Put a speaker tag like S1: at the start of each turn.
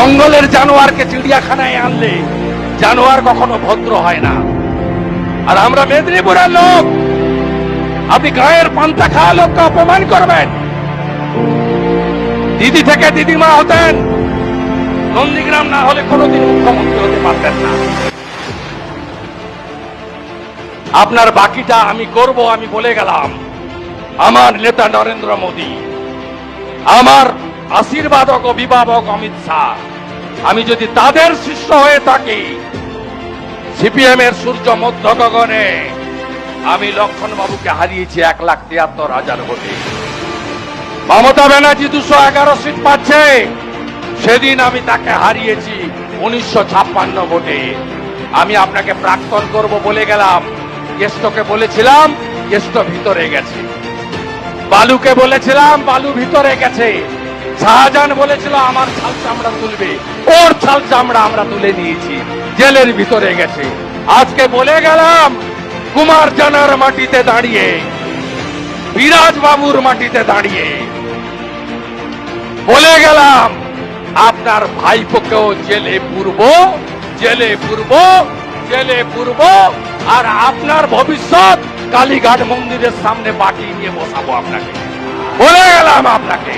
S1: জঙ্গলের জানোয়ারকে চিড়িয়াখানায় আনলে জানোয়ার কখনো ভদ্র হয় না। আর আমরা মেদিনীপুরের লোক, আপনি গায়ের পান্তা খাওয়া লোককে অপমান করবেন। দিদি থেকে দিদিমা হতেন, নন্দীগ্রাম না হলে কোনোদিন মুখ্যমন্ত্রী হতে পারতেন না। আপনার বাকিটা আমি করব, আমি বলে গেলাম। আমার নেতা নরেন্দ্র মোদী, আমার আশীর্বাদক অভিভাবক অমিত শাহ। আমি যদি তাদের শিষ্য হয়ে থাকি সিপিএম এর সূর্য মধ্য গগনে আমি লক্ষণ বাবুকে হারিয়েছি এক লাখ তিয়াত্তর হাজার ভোটে। মমতা ব্যানার্জি দুশো এগারো সিট পাচ্ছে। সেদিন আমি তাকে হারিয়েছি উনিশশো ছাপ্পান্ন ভোটে। আমি আপনাকে প্রাক্তন করব বলে গেলাম। কেষ্টকে বলেছিলাম কেষ্ট ভিতরে গেছে। বালুকে বলেছিলাম, বালু ভিতরে গেছে। শাহজাহান বলেছিল, আমার ছাল চামড়া তুলবে। ওর ছাল চামড়া আমরা তুলে নিয়েছি। জেলের ভিতরে গেছে। আজকে বলে গেলাম, কুমার জানার মাটিতে দাঁড়িয়ে বিরাজ বাবুর মাটিতে দাঁড়িয়ে। বলে গেলাম, আপনার ভাইপোকেও জেলে পূর্ব জেলে পূর্ব জেলে পূর্ব, আর আপনার ভবিষ্যৎ কালীঘাট মন্দিরের সামনে বাটি নিয়ে বসাবো আপনাকে। বলে গেলাম আপনাকে।